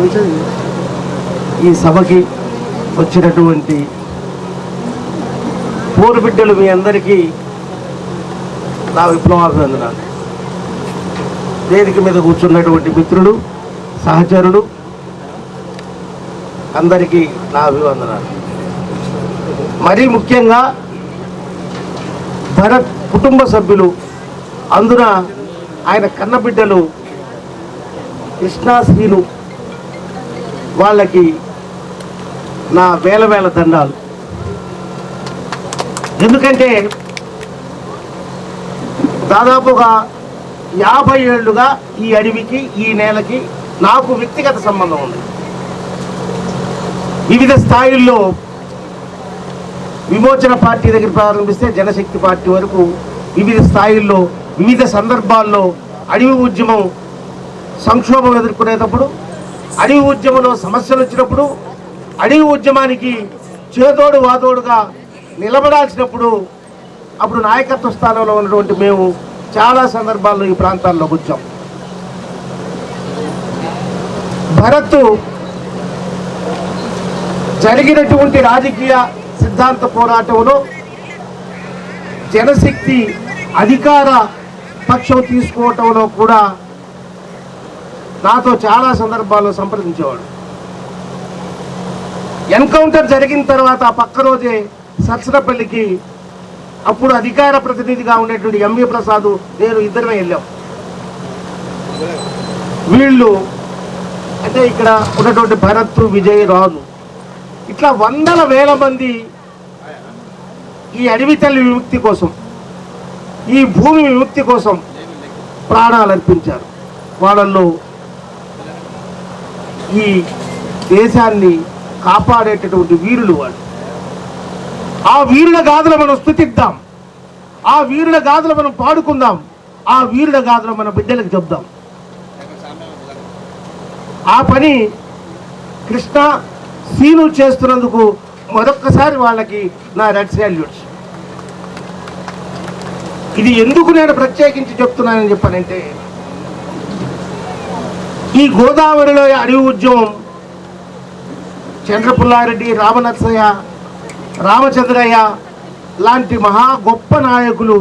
ఈ సభకి వచ్చినటువంటి పూర్వ బిడ్డలు మీ అందరికీ నా విప్లవాభివందనాలు వేదిక మీద కూర్చున్నటువంటి మిత్రుడు సహచరుడు అందరికీ నా అభివందనాలు. మరీ ముఖ్యంగా భరత్ కుటుంబ సభ్యులు అందున ఆయన కన్నబిడ్డలు కృష్ణాశ్రీలు వాళ్ళకి నా వేల వేల దండాలు. ఎందుకంటే దాదాపుగా యాభై ఏళ్ళుగా ఈ అడవికి ఈ నేలకి నాకు వ్యక్తిగత సంబంధం ఉంది. వివిధ స్థాయిల్లో విమోచన పార్టీ దగ్గర ప్రారంభిస్తే జనశక్తి పార్టీ వరకు వివిధ స్థాయిల్లో వివిధ సందర్భాల్లో అడవి ఉద్యమం సంక్షోభం ఎదుర్కొనేటప్పుడు అడవి ఉద్యమంలో సమస్యలు వచ్చినప్పుడు అడవి ఉద్యమానికి చేదోడు వాదోడుగా నిలబడాల్సినప్పుడు అప్పుడు నాయకత్వ స్థానంలో ఉన్నటువంటి మేము చాలా సందర్భాల్లో ఈ ప్రాంతాల్లో వచ్చాం భరత్ జరిగినటువంటి రాజకీయ సిద్ధాంత పోరాటంలో జనశక్తి అధికార పక్షం తీసుకోవటంలో కూడా నాతో చాలా సందర్భాల్లో సంప్రదించేవాడు. ఎన్కౌంటర్ జరిగిన తర్వాత ఆ పక్క రోజే సత్సనపల్లికి అప్పుడు అధికార ప్రతినిధిగా ఉండేటువంటి ఎంవి ప్రసాద్ నేను ఇద్దరమే వెళ్ళాం. వీళ్ళు అంటే ఇక్కడ ఉన్నటువంటి భరత్ విజయ్ రాజు. ఇట్లా వందల వేల మంది ఈ అడవి తల్లి విముక్తి కోసం ఈ భూమి విముక్తి కోసం ప్రాణాలు అర్పించారు వాళ్ళల్లో ఈ దేశాన్ని కాపాడేటటువంటి వీరులు వాళ్ళు. ఆ వీరుల గాథలు మనం స్థుతిద్దాం ఆ వీరుల గాథలు మనం పాడుకుందాం. ఆ వీరుల గాథలు మన బిడ్డలకు చెప్దాం. ఆ పని కృష్ణ సీను చేస్తున్నందుకు మరొక్కసారి వాళ్ళకి నా రెడ్ శాల్యూట్స్ ఇది ఎందుకు నేను ప్రత్యేకించి చెప్తున్నానని చెప్పానంటే ఈ గోదావరిలో అడవి ఉద్యమం చంద్రపుల్లారెడ్డి రామనరసయ్య రామచంద్రయ్య లాంటి మహా గొప్ప నాయకులు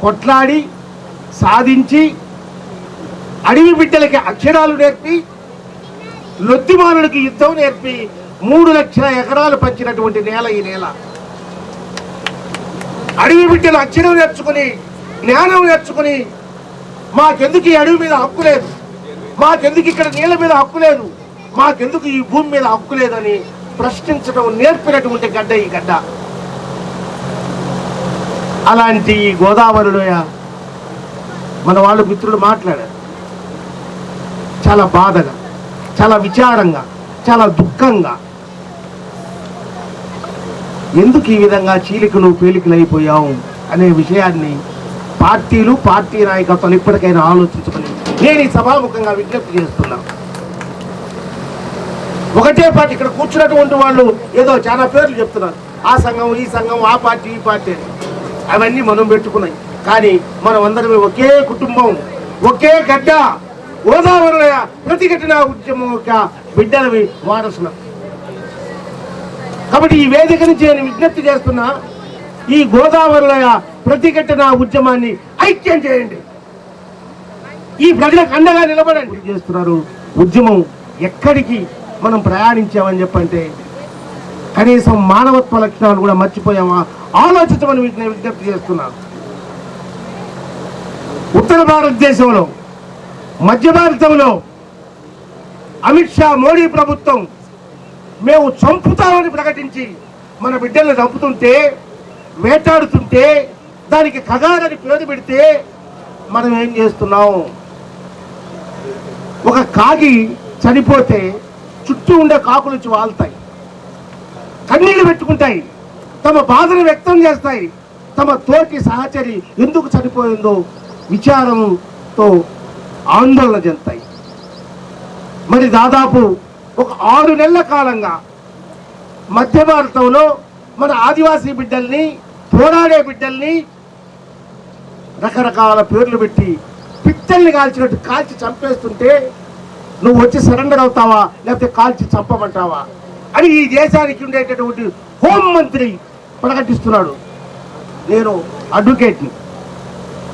కొట్లాడి సాధించి అడవి బిడ్డలకి అక్షరాలు నేర్పి లొత్తిమానుడికి యుద్ధం నేర్పి మూడు లక్షల ఎకరాలు పంచినటువంటి నేల ఈ నేల. అడవి బిడ్డలు అక్షరం నేర్చుకుని జ్ఞానం నేర్చుకుని మాకెందుకు ఈ అడవి మీద హక్కు లేదు? మాకెందుకు ఇక్కడ నీళ్ళ మీద హక్కు లేదు? మాకెందుకు ఈ భూమి మీద హక్కు లేదని ప్రశ్నించడం నేర్పినటువంటి గడ్డ ఈ గడ్డ. అలాంటి ఈ గోదావరిలోయ మన వాళ్ళు మిత్రులు మాట్లాడారు. చాలా బాధగా చాలా విచారంగా చాలా దుఃఖంగా. ఎందుకు ఈ విధంగా చీలికలు పేలికలు అయిపోయావు అనే విషయాన్ని పార్టీలు పార్టీ నాయకత్వాలు ఇప్పటికైనా ఆలోచించుకొని నేను ఈ సభాముఖంగా విజ్ఞప్తి చేస్తున్నాను ఒకటే పార్టీ ఇక్కడ కూర్చున్నటువంటి వాళ్ళు ఏదో చాలా పేర్లు చెప్తున్నారు. ఆ సంఘం ఈ సంఘం ఆ పార్టీ ఈ పార్టీ అని. అవన్నీ మనం పెట్టుకున్నాయి. కానీ మనం అందరమే ఒకే కుటుంబం ఒకే గడ్డ గోదావరి ప్రతిఘటన ఉద్యమం యొక్క బిడ్డలవి వారసులం. కాబట్టి ఈ వేదిక నుంచి నేను విజ్ఞప్తి చేస్తున్నా ఈ గోదావరిలో ప్రతిఘటన ఉద్యమాన్ని ఐక్యం చేయండి. ఈ ప్రజలకు అండగా నిలబడండి. చేస్తున్నారు? ఉద్యమం ఎక్కడికి మనం ప్రయాణించామని చెప్పంటే కనీసం మానవత్వ లక్షణాలు కూడా మర్చిపోయామా? ఆలోచించమని వీటిని విజ్ఞప్తి చేస్తున్నాను ఉత్తర భారతదేశంలో మధ్య భారతంలో అమిత్ షా మోడీ ప్రభుత్వం మేము చంపుతామని ప్రకటించి మన బిడ్డల్ని చంపుతుంటే వేటాడుతుంటే దానికి కగారని పేరు పెడితే మనం ఏం చేస్తున్నాం? ఒక కాకి చనిపోతే చుట్టూ ఉండే కాకులు వచ్చి వాళ్తాయి. కన్నీళ్ళు పెట్టుకుంటాయి. తమ బాధను వ్యక్తం చేస్తాయి. తమ తోటి సహచరి ఎందుకు చనిపోయిందో విచారంతో ఆందోళన చెందుతాయి. మరి దాదాపు ఒక ఆరు నెలల కాలంగా మధ్య భారతంలో మన ఆదివాసీ బిడ్డల్ని పోరాడే బిడ్డల్ని రకరకాల పేర్లు పెట్టి పిచ్చల్ని కాల్చినట్టు కాల్చి చంపేస్తుంటే నువ్వు వచ్చి సరెండర్ అవుతావా? లేకపోతే కాల్చి చంపమంటావా? అని ఈ దేశానికి ఉండేటటువంటి హోంమంత్రి ప్రకటిస్తున్నాడు నేను అడ్వకేట్ని.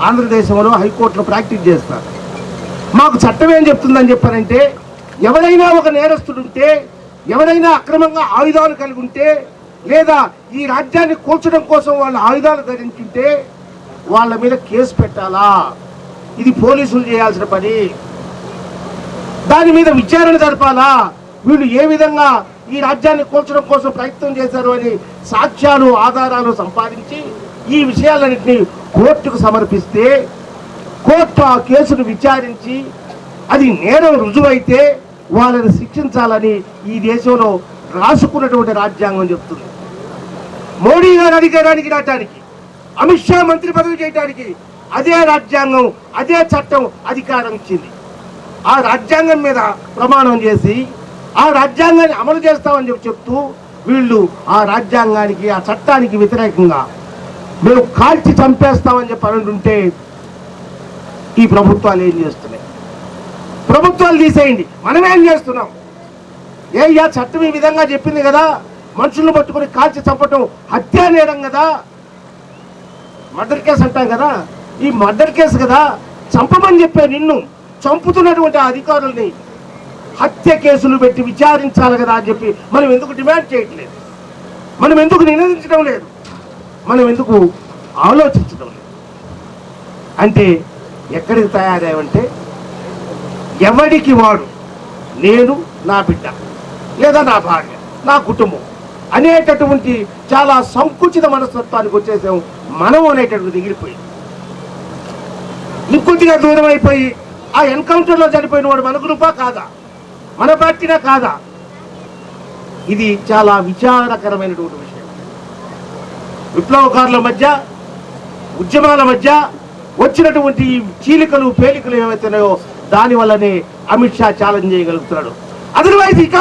ఆంధ్రదేశంలో హైకోర్టులో ప్రాక్టీస్ చేస్తాను మాకు చట్టం ఏం చెప్తుందని చెప్పారంటే ఎవరైనా ఒక నేరస్తుడుంటే ఎవరైనా అక్రమంగా ఆయుధాలు కలిగి ఉంటే లేదా ఈ రాజ్యాన్ని కూల్చడం కోసం వాళ్ళ ఆయుధాలు ధరించుంటే వాళ్ళ మీద కేసు పెట్టాలా? ఇది పోలీసులు చేయాల్సిన పని. దాని మీద విచారణ జరపాలా? వీళ్ళు ఏ విధంగా ఈ రాజ్యాన్ని కూల్చడం కోసం ప్రయత్నం చేశారు అని సాక్ష్యాలు ఆధారాలు సంపాదించి ఈ విషయాలన్నింటినీ కోర్టుకు సమర్పిస్తే కోర్టు ఆ కేసును విచారించి అది నేరం రుజువైతే వాళ్ళని శిక్షించాలని ఈ దేశంలో రాసుకున్నటువంటి రాజ్యాంగం చెప్తుంది. మోడీ గారు అధికారానికి రావటానికి అమిత్ షా మంత్రి పదవి చేయడానికి అదే రాజ్యాంగం అదే చట్టం అధికారం ఇచ్చింది. ఆ రాజ్యాంగం మీద ప్రమాణం చేసి ఆ రాజ్యాంగాన్ని అమలు చేస్తామని చెప్పి చెప్తూ వీళ్ళు ఆ రాజ్యాంగానికి ఆ చట్టానికి వ్యతిరేకంగా మేము కాల్చి చంపేస్తామని చెప్పి అంటుంటే ఈ ప్రభుత్వాలు ఏం చేస్తున్నాయి? ప్రభుత్వాలు తీసేయండి. మనం ఏం చేస్తున్నాం? ఏ యా చట్టం ఈ విధంగా చెప్పింది కదా? మనుషులను పట్టుకొని కాల్చి చంపటం హత్యా నేరం కదా? మర్డర్ కేసు అంటాం కదా? ఈ మర్డర్ కేసు కదా చంపమని చెప్పే నిన్ను. చంపుతున్నటువంటి అధికారుల్ని హత్య కేసులు పెట్టి విచారించాలి కదా అని చెప్పి మనం ఎందుకు డిమాండ్ చేయట్లేదు? మనం ఎందుకు నినదించడం లేదు? మనం ఎందుకు ఆలోచించడం లేదు? అంటే ఎక్కడికి తయారయ్యామంటే ఎవడికి వాడు? నేను నా బిడ్డ లేదా నా భార్య నా కుటుంబం అనేటటువంటి చాలా సంకుచిత మనస్తత్వానికి వచ్చేసాం మనం అనేటటువంటి దిగిరిపోయింది ఇంకొద్దిగా దూరం అయిపోయి ఆ ఎన్కౌంటర్లో చనిపోయిన వాడు మన గ్రూపా కాదా? మన పార్టీనా కాదా? ఇది చాలా విచారకరమైనటువంటి విషయం. విప్లవకారుల మధ్య ఉద్యమాల మధ్య వచ్చినటువంటి చీలికలు పేలికలు ఏవైతున్నాయో దాని వల్లనే అమిత్ షా ఛాలెంజ్ చేయగలుగుతున్నాడు. అదర్వైజ్ ఇక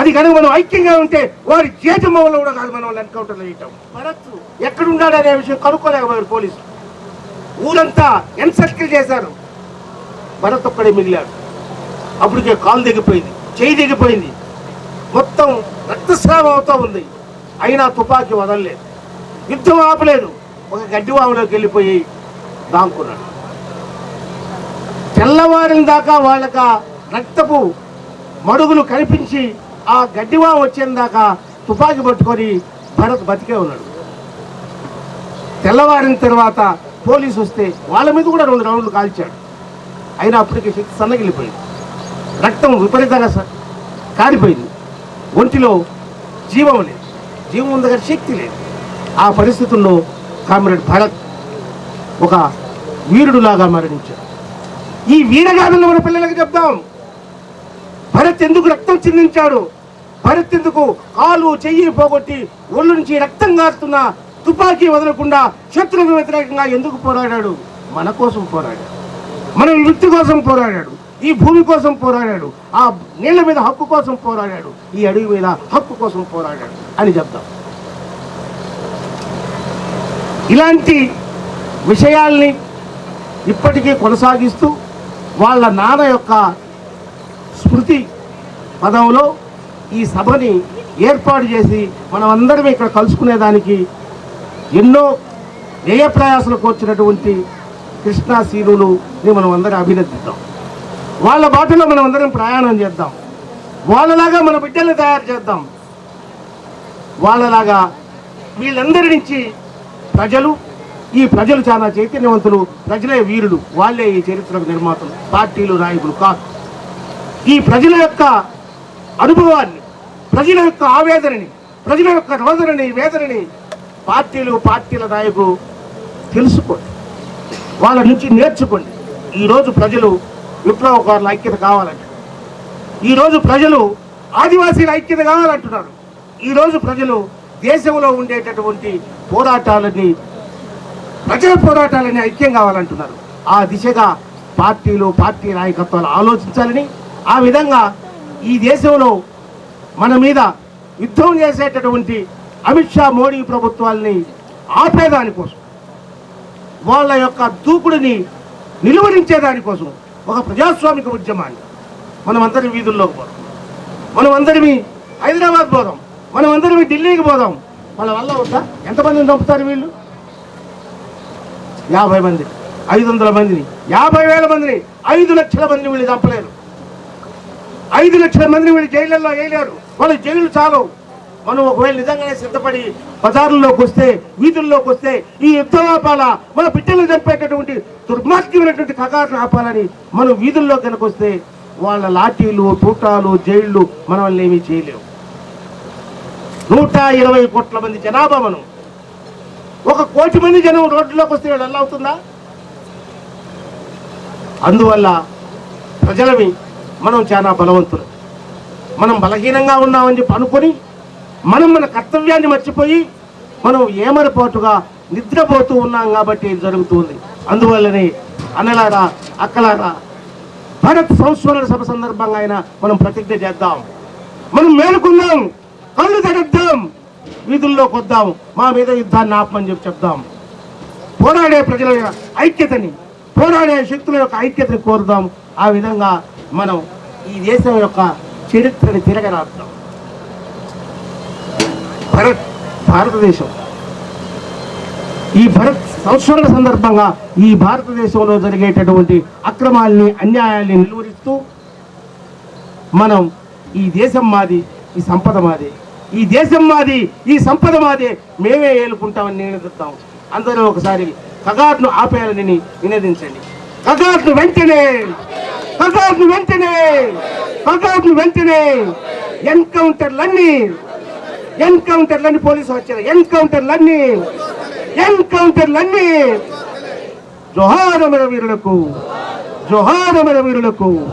అది కనుక మనం ఐక్యంగా ఉంటే వారి చేతమ్మ వల్ల కూడా కాదు మనం ఎన్కౌంటర్లో చేయటం. భరత్ ఎక్కడున్నాడు అనే విషయం కనుక్కోలేకపోయారు పోలీసు ఊరంతా ఎన్సర్కిల్ చేశారు. భరత్ ఒక్కడే మిగిలాడు. అప్పటికే కాలు దిగిపోయింది చేయి దిగిపోయింది మొత్తం రక్తస్రావం అవుతూ ఉంది. అయినా తుపాకీ వదలలేదు. యుద్ధం ఆపలేదు. ఒక గడ్డివాములోకి వెళ్ళిపోయి దాంకున్నాడు తెల్లవారిన దాకా వాళ్ళకి రక్తపు మడుగులు కనిపించి ఆ గడ్డివా వచ్చిన దాకా తుపాకీ పట్టుకొని భరత్ బతికే ఉన్నాడు. తెల్లవారిన తర్వాత పోలీసు వస్తే వాళ్ళ మీద కూడా రెండు రౌండ్లు కాల్చాడు. అయినా అప్పటికే శక్తి సన్నగిలిపోయింది రక్తం విపరీతంగా కారిపోయింది. ఒంటిలో జీవం లేదు. జీవం ఉంది కానీ శక్తి లేదు. ఆ పరిస్థితుల్లో కామ్రేడ్ భరత్ ఒక వీరుడులాగా మరణించాడు. ఈ వీరగాథలను మన పిల్లలకు చెప్తాం భరత్ ఎందుకు రక్తం చిందించాడు? భరత్ ఎందుకు కాలు చెయ్యి పోగొట్టి ఒళ్ళు నుంచి రక్తం కారుతున్న తుపాకీ వదలకుండా శత్రువుకు వ్యతిరేకంగా ఎందుకు పోరాడాడు? మన కోసం పోరాడాడు. మన వృత్తి కోసం పోరాడాడు. ఈ భూమి కోసం పోరాడాడు. ఆ నీళ్ళ మీద హక్కు కోసం పోరాడాడు. ఈ అడవి మీద హక్కు కోసం పోరాడాడు అని చెప్తాం. ఇలాంటి విషయాల్ని ఇప్పటికీ కొనసాగిస్తూ వాళ్ళ నాన్న యొక్క స్మృతి పదంలో ఈ సభని ఏర్పాటు చేసి మనం అందరం ఇక్కడ కలుసుకునేదానికి ఎన్నో వ్యయ ప్రయాసాలకు వచ్చినటువంటి కృష్ణా మనం అందరం అభినందిద్దాం. వాళ్ళ బాటలో మనం అందరం ప్రయాణం చేద్దాం. వాళ్ళలాగా మన బిడ్డల్ని తయారు చేద్దాం. వాళ్ళలాగా వీళ్ళందరి నుంచి ప్రజలు ఈ ప్రజలు చాలా చైతన్యవంతులు ప్రజలే వీరులు వాళ్ళే ఈ చరిత్రకు నిర్మాతలు పార్టీలు నాయకులు కాదు. ఈ ప్రజల యొక్క అనుభవాన్ని ప్రజల యొక్క ఆవేదనని ప్రజల యొక్క రోదనని వేదనని పార్టీలు పార్టీల నాయకులు తెలుసుకోండి. వాళ్ళ నుంచి నేర్చుకోండి. ఈరోజు ప్రజలు విప్లవకారుల ఐక్యత కావాలంట ఈరోజు ప్రజలు ఆదివాసీల ఐక్యత కావాలంటున్నారు. ఈరోజు ప్రజలు దేశంలో ఉండేటటువంటి పోరాటాలని ప్రజల పోరాటాలని ఐక్యం కావాలంటున్నారు. ఆ దిశగా పార్టీలు పార్టీ నాయకత్వాలు ఆలోచించాలని ఆ విధంగా ఈ దేశంలో మన మీద యుద్ధం చేసేటటువంటి అమిత్ షా మోడీ ప్రభుత్వాల్ని ఆపేదానికోసం వాళ్ళ యొక్క దూకుడిని నిలువరించేదానికోసం ఒక ప్రజాస్వామిక ఉద్యమాన్ని మనమందరి వీధుల్లోకి పోదాం. మనం హైదరాబాద్ పోదాం. మనం అందరిమి ఢిల్లీకి పోదాం. వాళ్ళ వల్ల వద్దా? ఎంతమందిని చంపుతారు వీళ్ళు? యాభై మంది. ఐదు వందల మందిని. యాభై వేల మందిని. ఐదు లక్షల మందిని వీళ్ళు చంపలేరు. ఐదు లక్షల మందిని వీళ్ళు జైళ్ళల్లో వేయలేరు వాళ్ళు జైలు చాలవు. మనం ఒకవేళ నిజంగానే సిద్ధపడి బజార్లోకి వస్తే వీధుల్లోకి వస్తే ఈ యుద్ధం ఆపాలా మన బిడ్డలు చంపేటటువంటి దుర్మార్గమైనటువంటి కగారును ఆపాలని మనం వీధుల్లో కనుక వస్తే వాళ్ళ లాఠీలు తూటాలు జైళ్ళు మన ఏమీ చేయలేవు. నూట ఇరవై కోట్ల మంది జనాభా మనం. ఒక కోటి మంది జనం రోడ్లోకి వస్తే వీళ్ళు ఎలా అవుతుందా? అందువల్ల ప్రజలవి మనం చాలా బలవంతులు. మనం బలహీనంగా ఉన్నామని చెప్పి అనుకొని మనం మన కర్తవ్యాన్ని మర్చిపోయి మనం ఏమరపాటుగా నిద్రపోతూ ఉన్నాం కాబట్టి ఇది జరుగుతుంది. అందువల్లనే అన్నలారా అక్కలారా భారత్ సంస్మరణ సభ సందర్భంగా అయినా మనం ప్రతిజ్ఞ చేద్దాం. మనం మేలుకుందాం కళ్ళు తగద్దాం వీధుల్లోకి వద్దాం మా మీద యుద్ధాన్ని ఆపమని చెప్పి చెప్దాం. పోరాడే ప్రజల ఐక్యతని పోరాడే శక్తుల యొక్క ఐక్యతని కోరుదాం. ఆ విధంగా మనం ఈ దేశం యొక్క చరిత్రని తిరగరాద్దాం. భరత్ భారతదేశం. ఈ భరత్ సంస్మరణ సందర్భంగా ఈ భారతదేశంలో జరిగేటటువంటి అక్రమాల్ని అన్యాయాల్ని నిలువరిస్తూ మనం ఈ దేశం మాది ఈ సంపద మాది. ఈ దేశం మాది ఈ సంపద మాదే మేమే ఏలుకుంటామని నినదిద్దాం. అందరూ ఒకసారి కగాట్ను ఆపేయాలని నినదించండి. కగాట్ను వెంటనే కగాట్ను వెంటనే కగాట్ను వెంటనే ఎన్కౌంటర్లన్నీ ఎన్కౌంటర్లన్నీ పోలీసు వచ్చారు. ఎన్కౌంటర్లన్నీ. ఎన్కౌంటర్లన్నీ. జోహార్ వీరులకు జోహార్ వీరులకు